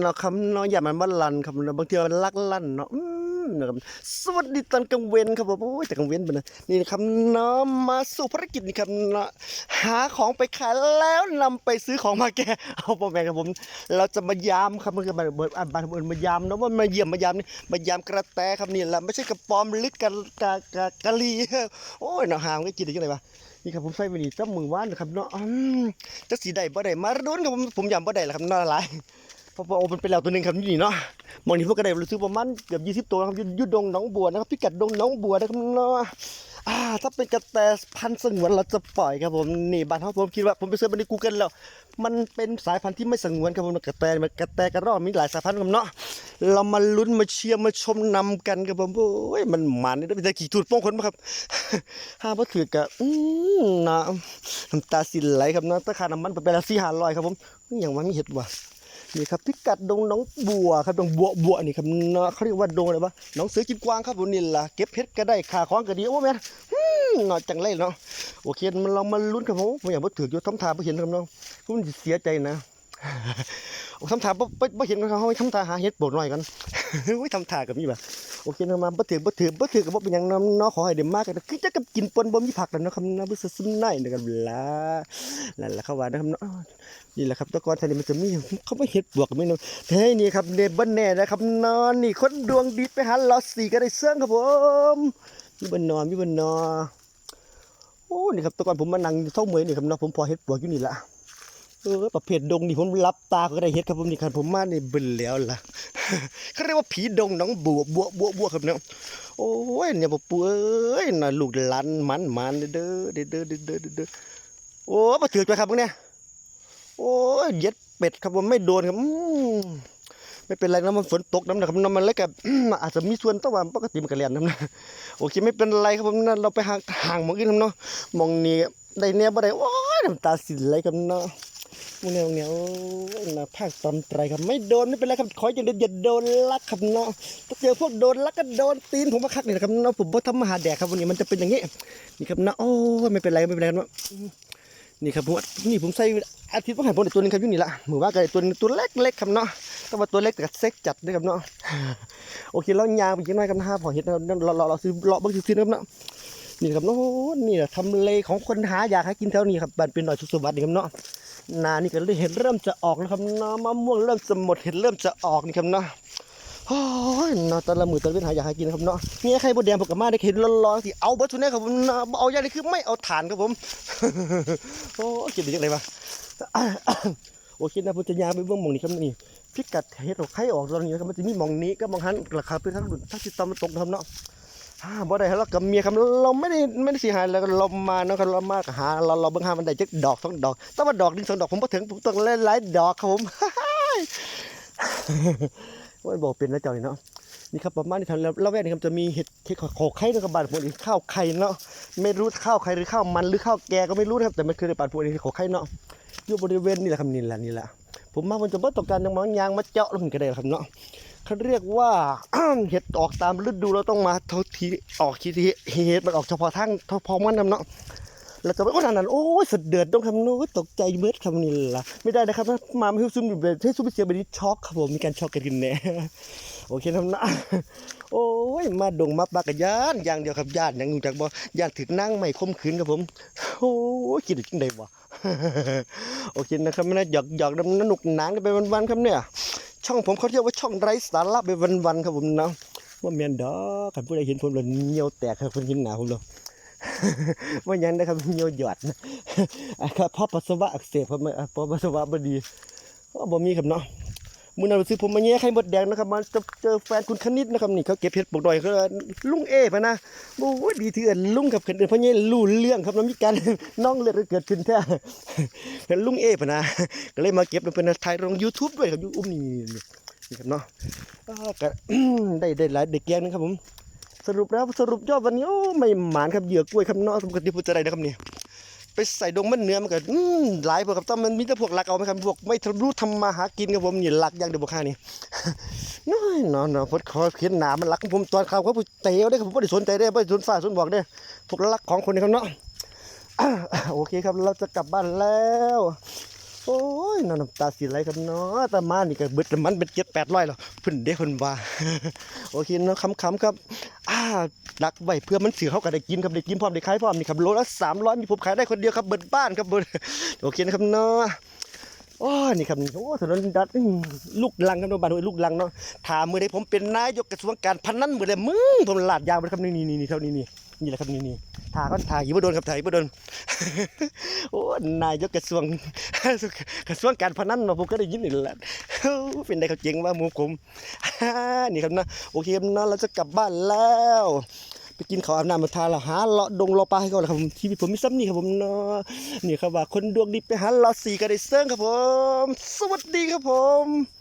เนาะคำเนาะอย่ามันบ้าลันคำเนาะบางทีมันลักลั่นเนาะอืมนะครับสวัสดีตอนกลางเวนครับผมโอ้ยแต่กลางเวนเป็นะนี่นะครับเนาะมาสู่ภารกิจนี่ครับเนาะหาของไปขายแล้วนำไปซื้อของมาแกเอาพ่อแม่ครับผม เราจะมายามครับมันก็มาเบิดอ่านบานเบิดมายามเนาะว่ามาเยี่ยมมายามนี่มายามกระแตครับนี่แหละไม่ใช่กระปอมลึกกะกะกะกะลีโอ้ยเนาะหามก็กินได้ยังไงวะนี่ครับผมใส่ไปนี่จ้ามือว่านนะครับเนาะอืมจักสีใดบ่ได้มารุนครับผมผมยำบ่ได้ละครับเนาะหลาย พราะว่าโอ้มันเป็นแล้วตัวหนึ่งครับนี่เนาะมองนี้พวกก็ไดรู้สึกประมาณเกือบ20ตัวนะครับยู่อยู่ดงหนองบัวนะครับพิกัดดงหนองบัวนะครับเนาะอ่าถ้าเป็นกระแตพันธุ์สงวนเราจะปล่อยครับผมนี่บ้านเขาผมคิดว่าผมไปเสิร์ชมาใน Google แล้วมันเป็นสายพันธุ์ที่ไม่สงวนครับผมกระแตกระแตกระรอกมีหลายสายพันธุ์ครับเนาะเรามาลุ้นมาเชียร์มาชมนำกันครับผมโอ้ยมันหมันนี่ได้เป็นตะขี่ถูดโป้งคนมาครับห้าบ่ถือกะอืมนะน้ำตาสิไหลครับเนาะตะขาน้ำมันไปไปละสี่ห้าร้อยครับผมอย่างว่ามีเห็ดว่ะ นี่ครับพิกัดดงน้องบัวครับดงบัวบัวนี่ครับเนาะเขาเรียกว่าดงอะไรวะน้องเสือกินกวางครับผมนี่ล่ะเก็บเพชรก็ได้ขาของก็ดีโอ้แม่นอืมเนาะจังไรเนาะโอเคมันเรามาลุ้นครับผมผมอยากมาถืออยู่ทำทาไปเห็นครับน้องคุณเสียใจนะโอ้ทำทาบ่บ่บ่เห็นกันเขาทำทาหาเห็ดโบดน้อยกันอุ้ยทำทากับนี้แบบ โอเคนะมาบ่ถือบ่ถือบ่ถือก็บ่เป็นหยังเนาเนาะขอให้ได้มากกันคือจะกับกินปนบ่มีผักแล้วเนาะครับนะบ่ซึมได้นะครับล่ะนั่นแหละเขาว่านะครับเนาะนี่แหละครับตะกอนท่านนี่มันจะมีเขาไม่เฮ็ดบวกไม่นาะเฮ้ยนี่ครับเนบ่แน่นะครับนอนนี่คนดวงดีไปหาลอสสี่ก็ได้เสื่องครับผมมีบ่นอนมีบ่นอนโอ้นี่ครับตะกอนผมมานั่งเท่าเหมยนี่ครับเนาะผมพอเฮ็ดบวกอยู่นี่ล่ะ ออประเภทดงนี่ผมรับตาก็ได้เฮ็ดครับผมนี่ครับผมมาในบึนแล้วล่ะเขาเรียกว่าผีดงน้องบัวบัวบัวบัวครับเนาะโอ้ยเนี่ยบ่ปู่เอ้ยน่ะลูกหลานมันมันเด้อเด้อเด้อเด้อเด้อเด้อเด้อโอ้บ่ถือไปครับพวกเนี่ยโอ้ยเย็ดเป็ดครับผมไม่โดนครับอืมไม่เป็นไรนะมันฝนตกน้ำนะครับน้ำมันเลยกับอาจจะมีส่วนแต่ว่าปกติมันก็เรียนน้ำนะโอเคไม่เป็นไรครับผมนั่นเราไปห่างห่างมองอื่นครับเนาะมองนี้ได้เนี่ยบ่ได้โอ้ยน้ำตาสิไหลครับเนาะ มึงเนี่ยมึงเนี่ยโอ้ยนะภาคตอนไตรครับ ไม่โดนไม่เป็นไรครับขออย่าเด็ดอย่าโดนลักครับเนาะถ้าเจอพวกโดนลักก็โดนตีนผมมาคักนี่นะครับเนาะผมบ่ทำมหาแดกครับวันนี้มันจะเป็นอย่างนี้นี่ครับเนาะโอ้ไม่เป็นไรไม่เป็นไรครับนี่ครับผมนี่ผมใส่อาทิตย์ว่าให้ผมตัวหนึงครับอยู่นี่ละหมือว่าก็ได้ตัวนึงตัวเล็กๆครับเนาะแต่ว่าตัวเล็กแต่ก็เซ็กจัดด้วยครับเนาะโอเคแล้วยางไปยิงหน่อยครับนะฮะพอเห็นเราเราเราซื้อเลาเบางซื้อนะครับเนาะนี่ครับเนาะนี่แหละทำเลของคนหาอยากให้กินแถวนี้ครับบ้านเป็นหน่อยสุขสวัสดิ์ครับเนาะ นานี่ก็เห็ดเริ่มจะออกแล้วครับน้ำมะม่วงเริ่มจะหมดเห็ดเริ่มจะออกนี่ครับเนาะโอ้ยนาตะละมือตะละเวนหาอยากห้กินครับเนาะมีใครบดแดงผมกับมาได้เห็นร้อนๆสิเอาเบิร์ตุนเนี่ครับผมเนะเอาอย่างนี้คือไม่เอาฐานครับผมโอ้ยคิดได้ยังไงวะโอเคนะผมจะยาไปเบื้องมองนี้ครับนี่พิกัดเห็ดออกไข่ออกตอนนี้นะครับมันจะมีมองนี้ก็มองหันราคาเป็นทั้งดุนทั้งติดตามมันตกนะครับเนาะ อ่าบ่ได้แล้วกับเมียครับเราไม่ได้ไม่ได้เสียหายแล้วเรามาเนาะครับเรามาหาเราเราเบิ่งหามันได้จักดอกสองดอกแต่ว่าดอกนึงสองดอกผมบ่ถึงผมต้องหลายๆดอกครับผมว่าบอกเป็นนะเจ้านี่เนาะนี่ครับประมาณนี้ทันแล้วแล้วแวกนี้ครับจะมีเห็ดเห็ดขอไข่นะครับบ้านพวกนี้ข้าวไข่เนาะไม่รู้ข้าวไข่หรือข้าวมันหรือข้าวแกก็ไม่รู้นะครับแต่มันคือในบ้านพวกนี้ขอไข่เนาะอยู่บริเวณนี่แหละครับนี่แหละนี่แหละผมมามันจะบ่ต้องการยังมองยางมาเจาะลงกันได้ครับเนาะ เขาเรียกว่าเห็ดออกตามฤดูเราต้องมาเท่าทีออกทีทีเห็ดมันออกเฉพาะทางเฉพาะมันนำเนาะเราจะไม่ว่าทางนั้นโอ้ยสะเดือดต้องทำนู้นตกใจเบิดคำนี้ล่ะไม่ได้นะครับถ้ามาไม่ซุ่มอยู่แบบให้ซุ่มเสียแบบนี้ช็อกครับผมมีการช็อกกันกินแน่โอเคทำนะโอ้ยมาดงมาปากกะยานอย่างเดียวครับญาติยังอยู่จากบ่ญาติถึงนั่งไม่คมขืนครับผมโอ้ยคิดได้จังไดวะโอเคนะครับไม่ได้หยอกหยอกดำนนุกหนางกันไปวันๆครับเนี่ย ช่องผมเขาเรียกว่าช่องไร้สาระไปวันๆครับผมเนาะว่าแมนดอกคันผู้ใดเห็นผมเลยเหนียวแตกครับคนเห็นหนาผมเลยว่าหยังนะครับเหนียวหยอดนะครับเพราะปัสสาวะอักเสบครับไม่อะเพราะปัสสาวะบดีก็บ่มีครับเนาะ มื้อนั้นไปซื้อผมมาแย่ไข่มดแดงนะครับมาจะเจอแฟนคุณคณิตนะครับนี่เขาเก็บเห็ดปกดอยเขาลุงเอพะนะโอ้ยดีที่เอิ้นลุงกับเพิ่นเพ่อใหญ่รู้เรื่องครับแล้วมีการน้องเลือดเกิดขึ้นแท้เป็นลุงเอพะนะก็เลยมาเก็บเป็นถ่ายลง YouTube ด้วยครับยูอุ้มนี่นี่นี่ครับเนาะก็ได้ได้หลายเด็กแกงนะครับผมสรุปแล้วสรุปยอดวันนี้โอ้ไม่หมานครับเหยื่อกล้วยครับเนาะปกติพูดจะได้นะครับเนี่ย ไปใส่ดงมันเนื้อมันก็หลายพวกครับต้องมันมีแต่พวกหลักเอาไหมครับพวกไม่รู้ทำมาหากินครับผมนี่หลักอย่างเดียวบอกค่านี่น้อยนาะเนพดคอเขียนหนามันหลักผมตอนข่าวเขาเตะได้ครับผมไม่ได้สนใจได้ไม่ด้สนฟ้าสนบอกได้พวกหลักของคนนี้ครับเนาะอ่าโอเคครับเราจะกลับบ้านแล้วโอ้ยน้ำตาสีไหลครับเนาะต่มานี่ก็เบิดมันเป็นเจ็ดแปดร้อยแล้วเพิ่นเด้เพิ่นว่าโอเคเนาะคำๆครับาดักไว้เพื่อมันเสือเขาก็ได้กินครับได้กินพร้อมได้ขายพร้อมนี่ครับโลละสามร้อยมีผมขายได้คนเดียวครับเบิดบ้านครับเบิดโอเคนะครับเนาะโอ้นี่ครับโอ้ถนนดัดลูกลังครับโนบ้านห้ลูกลังเนาะถามมือใดผมเป็นนายกกระทรวงการพันนั้นมือใดมึงผมลาดยาวไปครับนี่นี่นี่เท่านี้นี่ นี่แหละครับนี่นี่ถาก็ถาอยู่บ่โดนครับถ่าอยู่บ่โดนโอ้นายกกระทรวงกระทรวงการพนันเนาผมก็ได้ยินนี่แหละเป็นได้เขาเจ๋งว่าหมูผมนี่ครับนะโอเคครับนะเราจะกลับบ้านแล้วไปกินข้าวอาบน้ำมาทานแล้วหาเลาะดงเลาะปลาให้ก่อนครับผมชีวิตผมมีซ้ำนี่ครับผมเนาะนี่ครับว่าคนดวงดีไปหาเลาะสีกันได้เซิงครับผม สวัสดีครับผม